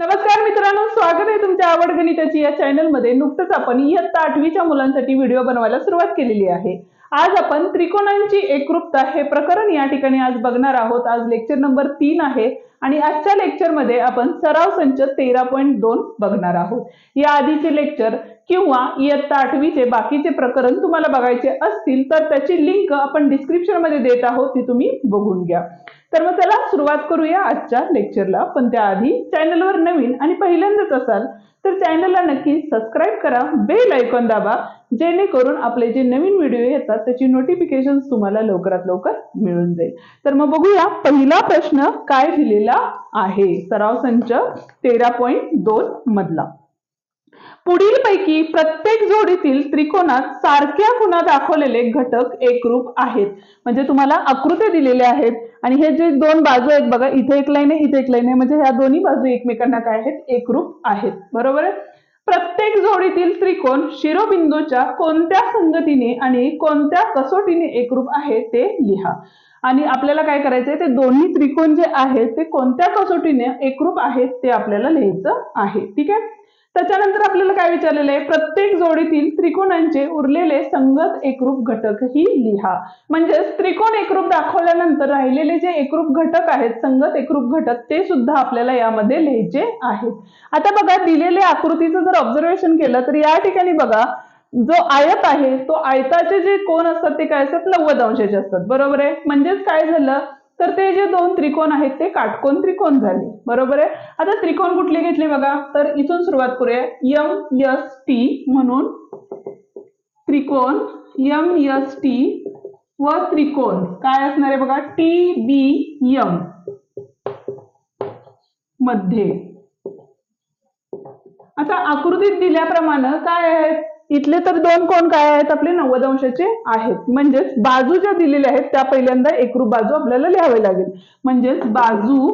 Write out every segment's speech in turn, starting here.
नमस्कार मित्रांनो स्वागत आहे तुमच्या आवड गणिताची या चॅनलमध्ये. नुकतंच आपण इयत्ता आठवीच्या मुलांसाठी व्हिडिओ बनवायला सुरुवात केलेली आहे. आज आपण त्रिकोणांची एकरूपता हे प्रकरण या ठिकाणी आज बघणार आहोत. आज लेक्चर नंबर तीन आहे आणि आजच्या लेक्चरमध्ये आपण सराव संच तेरा पॉईंट दोन बघणार आहोत. या आधीचे लेक्चर किंवा इयत्ता आठवीचे बाकीचे प्रकरण तुम्हाला बघायचे असतील तर त्याची लिंक आपण डिस्क्रिप्शनमध्ये देत आहोत ती तुम्ही बघून घ्या. तर मग चला सुरुवात करूया आजच्या लेक्चरला पण त्याआधी चॅनलवर नवीन आणि पहिल्यांदाच असाल तर चॅनलला नक्की सबस्क्राईब करा बेल आयकॉन दाबा जेणेकरून आपले जे नवीन व्हिडिओ येतात त्याची नोटिफिकेशन तुम्हाला लवकरात लवकर मिळून जाईल. तर मग बघूया पहिला प्रश्न काय दिलेला आहे. सराव संच तेरा पॉईंट दोन मधला. पुढील पैकी प्रत्येक जोडीतील त्रिकोणात सारख्या खुणा दाखवलेले घटक एकरूप आहेत. म्हणजे तुम्हाला आकृत्या दिलेल्या आहेत. आणि हे जे दोन बाजू आहेत बघा इथे एक लाईन आहे इथे एक लाईन आहे. म्हणजे ह्या दोन्ही बाजू एकमेकांना काय आहेत? एकरूप आहेत. बरोबर आहे? प्रत्येक जोडीतील त्रिकोण शिरोबिंदूच्या कोणत्या संगतीने आणि कोणत्या कसोटीने एकरूप आहे ते लिहा. आणि आपल्याला काय करायचंय? ते दोन्ही त्रिकोण जे आहेत ते कोणत्या कसोटीने एकरूप आहेत ते आपल्याला लिहायचं आहे. ठीक आहे? त्याच्यानंतर आपल्याला काय विचारलेलं आहे? प्रत्येक जोडीतील त्रिकोणांचे उरलेले संगत एकरूप घटक ही लिहा. म्हणजेच त्रिकोण एकरूप दाखवल्यानंतर राहिलेले जे एकरूप घटक आहेत संगत एकरूप घटक ते सुद्धा आपल्याला यामध्ये लिहायचे आहेत. आता बघा दिलेल्या आकृतीचं जर ऑब्झर्वेशन केलं तर या ठिकाणी बघा जो आयत आहे तो आयताचे जे कोण असतात ते काय असतात? नव्वद अंशाचे असतात. बरोबर आहे? म्हणजेच काय झालं? तर ते जे दोन त्रिकोण आहेत ते काटकोन त्रिकोण झाले. बरोबर आहे? आता त्रिकोण कुठले घेतले बघा? तर इथून सुरुवात करूया. यम यस टी म्हणून त्रिकोण. यम यस टी व त्रिकोण. काय असणार आहे बघा? टी बी यममध्ये. आता आकृतीत दिल्याप्रमाणे काय आहेत? इथले तर दोन कोण काय आहेत? आपले नव्वद अंशाचे आहेत. म्हणजेच बाजू ज्या दिलेल्या आहेत त्या पहिल्यांदा एकरूप बाजू आपल्याला लिहावी लागेल. म्हणजेच बाजू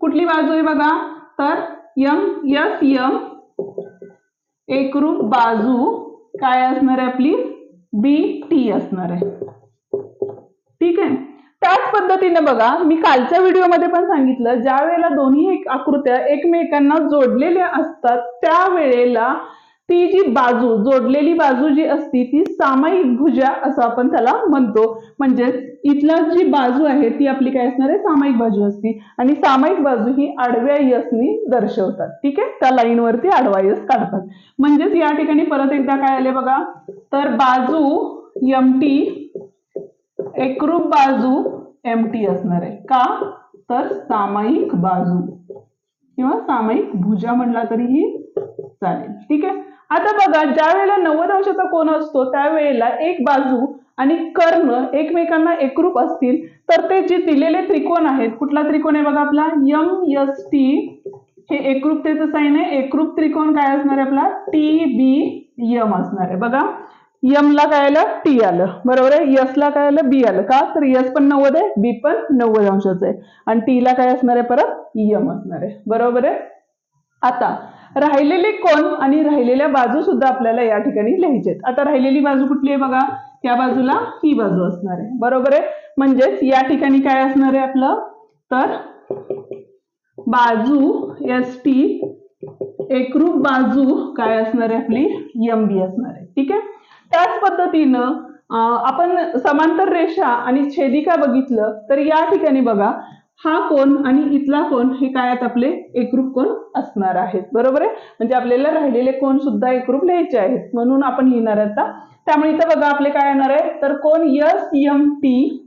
कुठली बाजू आहे बघा? तर यम यस यम एकरूप बाजू काय असणार आहे आपली? बी टी असणार आहे. ठीक आहे? त्याच पद्धतीने बघा मी कालच्या व्हिडिओमध्ये पण सांगितलं ज्या वेळेला दोन्ही एक आकृत्या एकमेकांना जोडलेल्या असतात त्यावेळेला ती जी बाजू जोडलेली बाजू जी असती ती सामायिक भुजा असं आपण त्याला म्हणतो. म्हणजे इथला जी बाजू आहे ती आपली काय असणार आहे? सामायिक बाजू असती. आणि सामायिक बाजू ही आडव्या यसनी दर्शवतात. ठीक आहे? त्या लाईनवरती आडवा यस काढतात. म्हणजेच या ठिकाणी परत एकदा काय आले बघा? तर बाजू एम टी एकरूप बाजू एम टी असणार आहे. का? तर सामायिक बाजू. किंवा सामायिक भुजा म्हणला तरीही चालेल. ठीक आहे? आता बघा ज्या वेळेला नव्वद अंशाचा कोण असतो त्यावेळेला एक बाजू आणि कर्ण एकमेकांना एकरूप असतील तर ते जे दिलेले त्रिकोण आहेत कुठला त्रिकोण आहे बघा आपला? M S T. हे एकरूपतेचं साईन आहे. एकरूप त्रिकोण काय असणार आहे आपला? टी बी यम असणार आहे. बघा यम ला काय आलं? टी आलं. बरोबर आहे? यस ला काय आलं? बी आलं. का? तर यस पण नव्वद आहे बी पण नव्वद अंशाचं आहे. आणि टी ला काय असणार आहे? परत यम असणार आहे. बरोबर आहे? आता राहिलेले कोण आणि राहिलेल्या बाजू सुद्धा आपल्याला या ठिकाणी लिहायचे आहेत आता राहिलेली बाजू कुठली आहे बघा? त्या बाजूला ही बाजू असणार आहे. बरोबर आहे? म्हणजेच या ठिकाणी काय असणार आहे आपलं? तर बाजू एस टी एकरूप बाजू काय असणार आहे आपली? एम बी असणार आहे. ठीक आहे? त्याच पद्धतीनं आपण समांतर रेषा आणि छेदिका बघितलं तर या ठिकाणी बघा हा कोण आणि इथला कोण हे काय आहेत आपले एकरूप कोण असणार आहेत बरोबर आहे? म्हणजे आपल्याला राहिलेले कोण सुद्धा एकरूप लिहायचे आहेत म्हणून आपण लिहिणार आहे आता. त्यामुळे इथं बघा आपले काय येणार आहे? तर कोण यस एम टी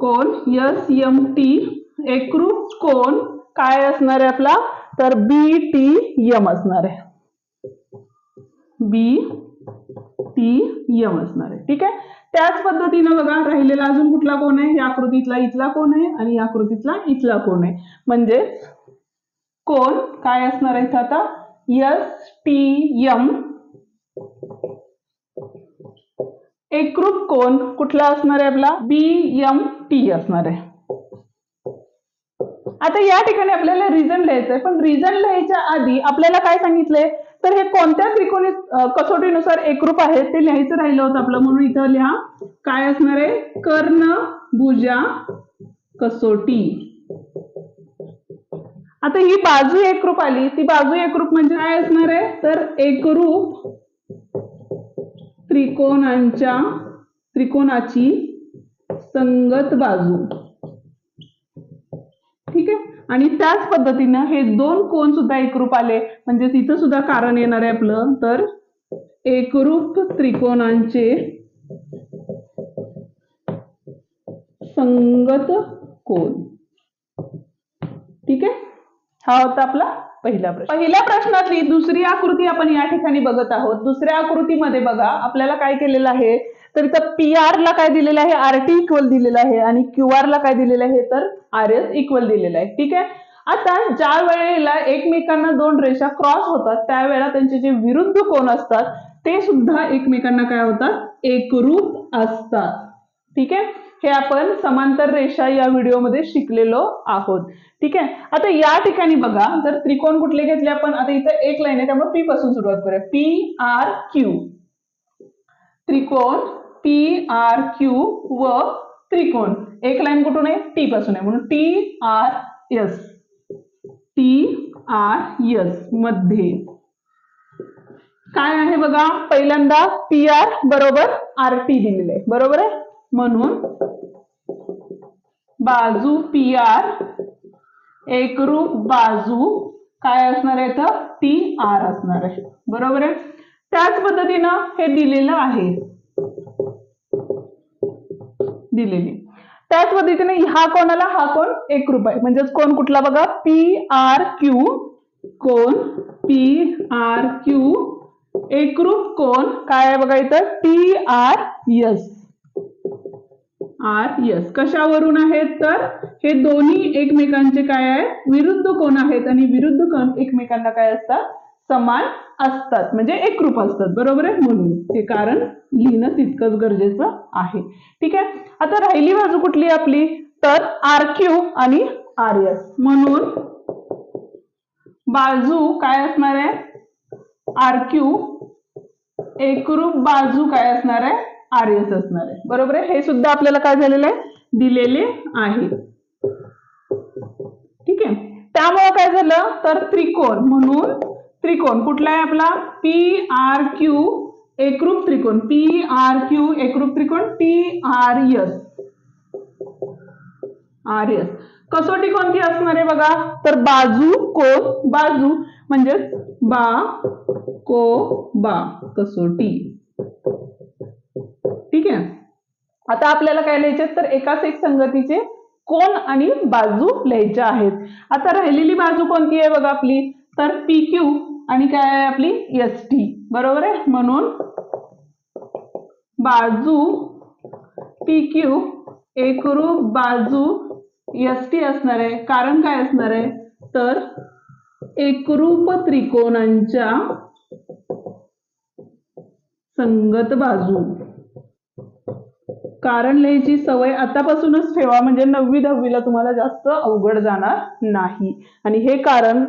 कोण यस एम टी एकरूप कोण काय असणार आहे आपला? तर बी टी यम असणार आहे. बी टी यम असणार आहे. ठीक आहे? त्याच पद्धतीनं बघा राहिलेला अजून कुठला कोण आहे? या आकृतीतला इथला कोण आहे आणि या आकृतीतला इथला कोण आहे? म्हणजे कोण? काय असणार आहे इथं आता? एस टी यम एकरूप कोण? कुठला असणार आहे आपला? बी एम टी असणार आहे. आता या ठिकाणी आपल्याला रिझन लिहायचंय पण रिझन लिहायच्या आधी आपल्याला काय सांगितलंय? तर हे कोणत्या त्रिकोणी कसोटीनुसार एकरूप आहे ते लिहायचं राहिलं होतं आपलं. म्हणून इथं लिहा काय असणार आहे? कर्ण भुजा कसोटी. आता ही बाजू एकरूप आली. ती बाजू एकरूप म्हणजे काय असणार आहे? तर एकरूप त्रिकोणांच्या त्रिकोणाची संगत बाजू. आणि त्याच पद्धतीनं हे दोन कोण सुद्धा एकरूप आले म्हणजे तिथं सुद्धा कारण येणार आहे आपलं. तर एकरूप त्रिकोणांचे संगत कोण? ठीक आहे? हा होता आपला पहिला प्रश्न. पहिल्या प्रश्नातली दुसरी आकृती आपण या ठिकाणी बघत आहोत. दुसऱ्या आकृतीमध्ये बघा आपल्याला काय केलेलं आहे? तर इथं पी आर ला काय दिलेलं आहे? आर टी इक्वल दिलेलं आहे. आणि क्यू ला काय दिलेलं आहे? तर आर एस इक्वल दिलेलं आहे. ठीक आहे? आता ज्या वेळेला एकमेकांना दोन रेषा क्रॉस होतात त्यावेळेला त्यांचे जे विरुद्ध कोण असतात ते सुद्धा एकमेकांना काय होतात? एकरूप असतात. ठीक आहे? हे आपण समांतर रेषा या व्हिडिओमध्ये शिकलेलो आहोत. ठीक आहे? आता या ठिकाणी बघा जर त्रिकोण कुठले घेतले आपण आता इथं एक लाईन आहे त्यामुळे पी पासून सुरुवात करूया. पी आर क्यू त्रिकोण टी आर क्यू व त्रिकोण. एक लाईन कुठून आहे? टी पासून आहे. म्हणून T R S T R एसमध्ये. काय आहे बघा? पहिल्यांदा पी आर बरोबर आर टी दिलेलं आहे. बरोबर आहे? म्हणून बाजू पी आर एकरूप बाजू काय असणार आहे तर टी आर असणार आहे. बरोबर आहे? त्याच पद्धतीनं हे दिलेलं आहे. दिलेली. त्याच पद्धतीने हा कोणाला हा कोण? एक आहे म्हणजेच कोण कुठला बघा? पी आर क्यू कोण? पी आर क्यू एकरूप कोण? काय आहे बघा इथं? T R S R S कशावरून आहेत तर? हे दोन्ही एकमेकांचे काय आहे विरुद्ध कोण आहेत? आणि विरुद्ध कोण एकमेकांना काय असतात? समान असतात. म्हणजे एकरूप असतात. बरोबर आहे? म्हणून. हे कारण लिहिणं तितकंच गरजेचं आहे. ठीक आहे? आता राहिली बाजू कुठली आपली? तर आर क्यू आणि आर एस म्हणून बाजू काय असणार आहे? आर क्यू एकरूप बाजू काय असणार आहे? आर एस असणार आहे. बरोबर आहे? हे सुद्धा आपल्याला काय झालेलं आहे? दिलेले आहे. ठीक आहे? त्यामुळे काय झालं? तर त्रिकोण. म्हणून त्रिकोण. कुठला आहे आपला? पी आर क्यू एकरूप त्रिकोण. पी आर क्यू एकरूप त्रिकोण. T R S R S कसोटी कोणती असणार आहे बघा? तर बाजू कोण बाजू म्हणजेच बा को बा. कसोटी. ठीक आहे? आता आपल्याला काय लिहायचे तर एकाच एक संगतीचे कोण आणि बाजू लिहायच्या आहेत. आता राहिलेली बाजू कोणती आहे बघा आपली? तर पी क्यू आणि काय आहे आपली? एस टी बरोबर आहे? म्हणून बाजू पी क्यू एकरूप बाजू एस टी असणार आहे. कारण काय असणार आहे? तर एकरूप त्रिकोणांच्या संगत बाजू. कारण लिहायची सवय आतापासूनच ठेवा म्हणजे नववी दहावीला तुम्हाला जास्त अवघड जाणार नाही. आणि हे कारण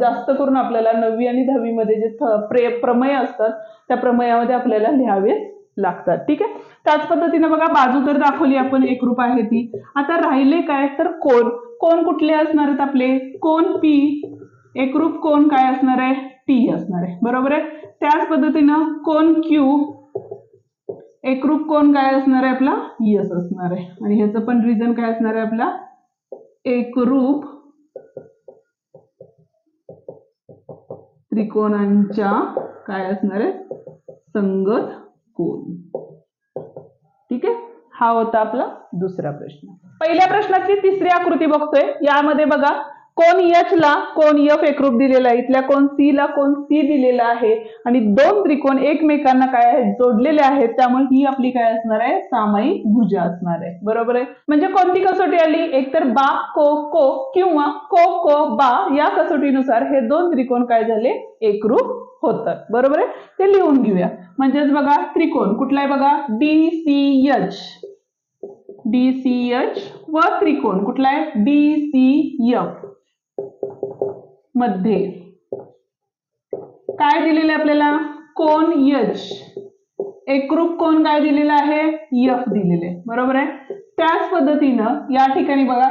जास्त करून आपल्याला नववी आणि दहावीमध्ये जे थ- प्रे प्रमेय असतात त्या प्रमेयामध्ये आपल्याला लिहावेच लागतात. ठीक आहे? त्याच पद्धतीने बघा बाजू तर दाखवली आपण एकरूप आहे ती. आता राहिले काय? तर कोण? कोण कुठले असणार आहेत आपले? कोण पी? एकरूप कोण काय असणार आहे? टी असणार आहे. बरोबर आहे? त्याच पद्धतीनं कोण क्यू? एकरूप कोण काय असणार आहे आपला? यस असणार आहे. आणि ह्याचं पण रिझन काय असणार आहे आपला? एकरूप त्रिकोणांच्या काय असणार आहे? संगत कोण? ठीक आहे? हा होता आपला दुसरा प्रश्न. पहिल्या प्रश्नाची तिसरी आकृती बघतोय. यामध्ये बघा कोण यचला ला कोण यफ एकरूप दिलेला आहे इथल्या कोण सी ला कोण सी दिलेला आहे. आणि दोन त्रिकोण एकमेकांना काय आहेत जोडलेले आहेत त्यामुळे ही आपली काय असणार आहे? सामायिक भुजा असणार आहे. बरोबर आहे? म्हणजे कोणती कसोटी आली? एकतर बा को को किंवा को को बा या कसोटीनुसार हे दोन त्रिकोण काय झाले? एकरूप होतात. बरोबर आहे? ते लिहून घेऊया. म्हणजेच बघा त्रिकोण कुठला आहे बघा? D C H D C H व त्रिकोण कुठला आहे? डी सी एफ मध्ये. काय दिलेलं आहे आपल्याला? कोण यच एकरूप कोण काय दिलेलं आहे? यफ दिलेले बरोबर आहे? त्याच पद्धतीनं या ठिकाणी बघा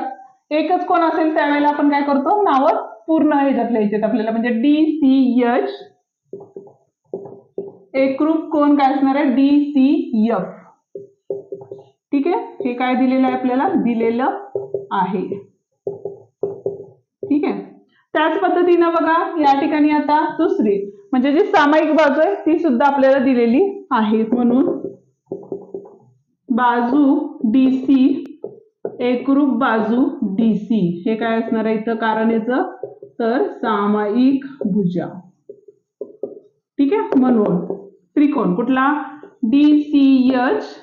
एकच कोण असेल त्यावेळेला आपण काय करतो? नावं पूर्ण ह्याच्यात लिहायचे आपल्याला. म्हणजे डी सी एच एकरूप कोण काय असणार आहे? D C F. ठीक आहे? हे काय दिलेलं आहे आपल्याला? दिलेलं आहे. त्याच पद्धतीनं बघा या ठिकाणी आता दुसरी म्हणजे जी सामायिक बाजू आहे ती सुद्धा आपल्याला दिलेली आहे म्हणून. बाजू डी सी एकरूप बाजू डी सी हे काय असणार आहे इथं कारण याचं? तर सामायिक भुजा. ठीक आहे? म्हणून त्रिकोण कुठला? डी सी एच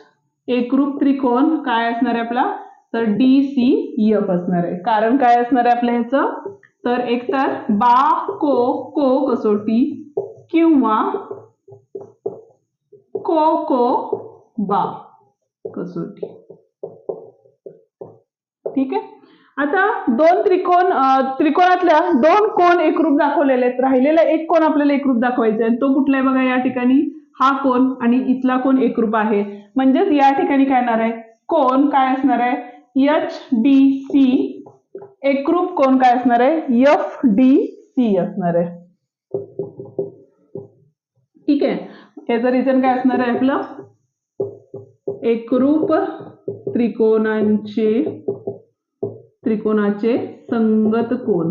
एकरूप त्रिकोण काय असणार आहे आपला? तर डी सी एफ असणार आहे. कारण काय असणार आहे आपल्या ह्याचं? तर एकतर बा को को कसोटी किंवा को को बा कसोटी. ठीक आहे? आता दोन त्रिकोण त्रिकोणातल्या दोन कोण एकरूप दाखवलेले आहेत. राहिलेला एक कोण आपल्याला एकरूप दाखवायचा आहे. तो कुठला आहे बघा या ठिकाणी? हा कोण आणि इथला कोण एकरूप आहे. म्हणजेच या ठिकाणी काय येणार आहे? कोण काय असणार आहे? एच डी सी एकरूप कोण काय असणार आहे? एफ डी सी असणार आहे. ठीक आहे. याचं रिझन काय असणार आहे आपलं? एकरूप त्रिकोणांचे त्रिकोणाचे संगत कोण?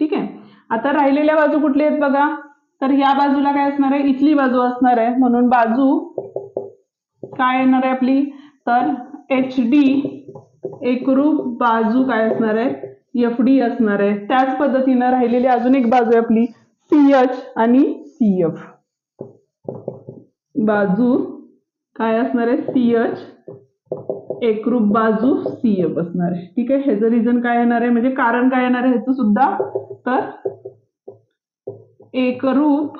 ठीक आहे. आता राहिलेल्या बाजू कुठली आहेत बघा? तर या बाजूला काय असणार आहे? इथली बाजू असणार आहे. म्हणून बाजू काय येणार आहे आपली? तर एच डी एकरूप बाजू काय असणार आहे? एफ डी असणार आहे. त्याच पद्धतीनं राहिलेली अजून एक बाजू आहे आपली सी एच आणि सी एफ. बाजू काय असणार आहे? C H. एकरूप बाजू सी एफ असणार आहे. ठीक आहे? ह्याचं रिझन काय येणार आहे? म्हणजे कारण काय येणार आहे ह्याचं सुद्धा? तर एकरूप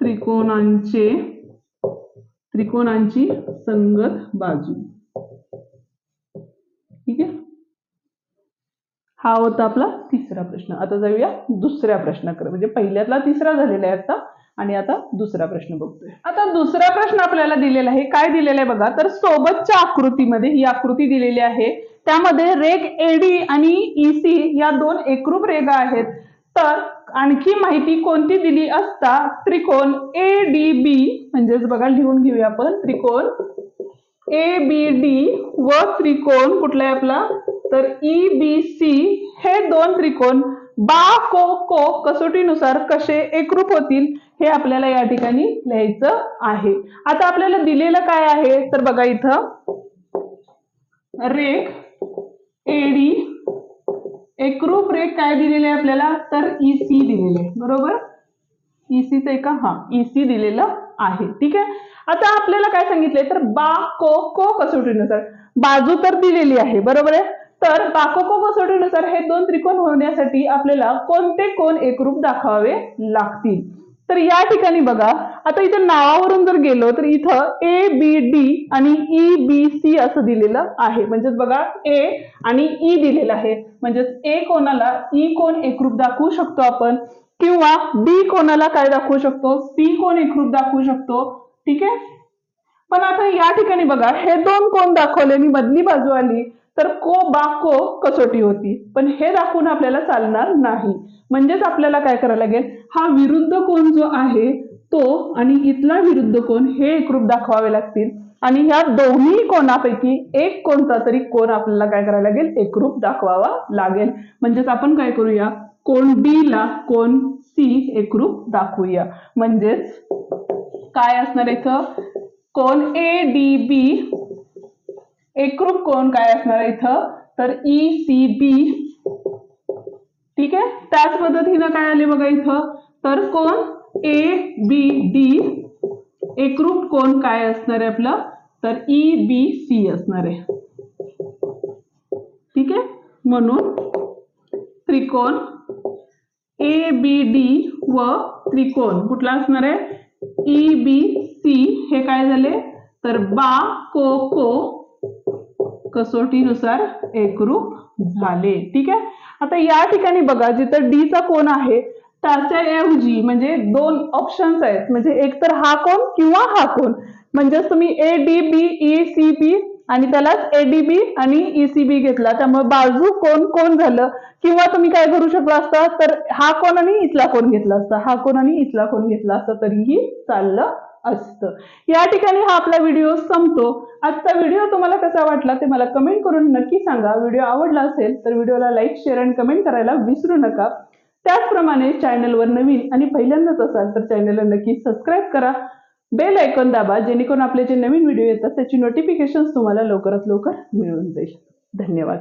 त्रिकोणांचे त्रिकोणांची संगत बाजू. हा होता आपला तिसरा प्रश्न. आता जाऊया दुसऱ्या प्रश्नाकडे. म्हणजे पहिल्यातला तिसरा झालेला आहे आता आणि आता दुसरा प्रश्न बघतोय. आता दुसरा प्रश्न आपल्याला दिलेला आहे. काय दिलेला आहे बघा? तर सोबतच्या आकृतीमध्ये ही आकृती दिलेली आहे. त्यामध्ये रेग एडी आणि ईसी या दोन एकरूप रेगा आहेत. तर आणखी माहिती कोणती दिली असता? त्रिकोण ए डी बी म्हणजेच बघा लिहून घेऊया आपण. त्रिकोण ए बी डी व त्रिकोण कुठला आहे आपला? तर ई बी सी हे दोन त्रिकोण बा को को कसोटीनुसार कसे एकरूप होतील हे आपल्याला या ठिकाणी लिहायचं आहे. आता आपल्याला दिलेलं काय आहे? तर बघा इथं. रेख एडी एकरूप रेख काय दिलेले आहे आपल्याला? तर e, ई सी दिलेले आहे. बरोबर? E, ईसीचं आहे का हा e, ईसी दिलेलं आहे. ठीक आहे? आता आपल्याला काय सांगितलंय? तर बा को को कसोटीनुसार. बाजू तर दिलेली आहे. बरोबर आहे? तर बाकोको कसोटीनुसार हे दोन त्रिकोण होण्यासाठी आपल्याला कोणते कोण एकरूप दाखवावे लागतील? तर या ठिकाणी बघा आता इथं नावावरून जर गेलो तर इथं ए बी डी आणि ई बी सी असं दिलेलं आहे. म्हणजेच बघा ए आणि ई दिलेलं आहे. म्हणजेच ए कोणाला ई कोण एकरूप दाखवू शकतो आपण? किंवा डी कोणाला काय दाखवू शकतो? सी कोण एकरूप दाखवू शकतो? ठीक आहे? पण आता या ठिकाणी बघा हे दोन कोण दाखवले? आणि मधली बाजू आली. तर को बा को कसोटी होती. पण हे दाखवून आपल्याला चालणार नाही. म्हणजेच आपल्याला काय करायला लागेल? हा विरुद्ध कोण जो आहे तो आणि इथला विरुद्ध कोण हे एकरूप दाखवावे लागतील. आणि ह्या दोन्ही कोणापैकी एक कोणता तरी कोण आपल्याला काय करायला लागेल? एकरूप दाखवावा लागेल. म्हणजेच आपण काय करूया? कोण बी ला कोण सी एकरूप दाखवूया. म्हणजेच काय असणार इथं? कोण ए डी बी एकरूप कोण काय असणार आहे इथं? तर ई सी बी ठीक आहे? त्याच पद्धतीनं काय आले बघा इथं? तर कोण? ए बी डी एकरूप कोण काय असणार आहे आपलं? तर ई बी सी असणार आहे. ठीक आहे? म्हणून त्रिकोण ए बी डी व त्रिकोण कुठला असणार आहे? ई बी सी हे काय झाले? तर बा को को कसोटीनुसार एकरूप झाले. ठीक आहे? आता या ठिकाणी बघा जिथं डी चा कोण आहे त्याच्याऐवजी म्हणजे दोन ऑप्शन्स आहेत. म्हणजे एक तर हा कोण किंवा हा कोण म्हणजेच तुम्ही A D B E C B आणि त्यालाच एडीबी आणि e, ईसीबी घेतला. त्यामुळे बाजू कोण कोण झालं? किंवा तुम्ही काय करू शकला असता तर हा कोण आणि इथला कोण घेतला असता. हा कोण आणि इथला कोण घेतला असता तरीही चाललं असतं. या ठिकाणी हा आपला व्हिडिओ संपतो. आजचा व्हिडिओ तुम्हाला कसा वाटला ते मला कमेंट करून नक्की सांगा. व्हिडिओ आवडला असेल तर व्हिडिओला लाईक शेअर आणि कमेंट करायला विसरू नका. त्याचप्रमाणे चॅनलवर नवीन आणि पहिल्यांदाच असाल तर चॅनलला नक्की सबस्क्राईब करा. बेल ऐकून दाबा जेणेकरून आपले जे नवीन व्हिडिओ येतात त्याची नोटिफिकेशन तुम्हाला लवकरात लवकर मिळून जाईल. धन्यवाद.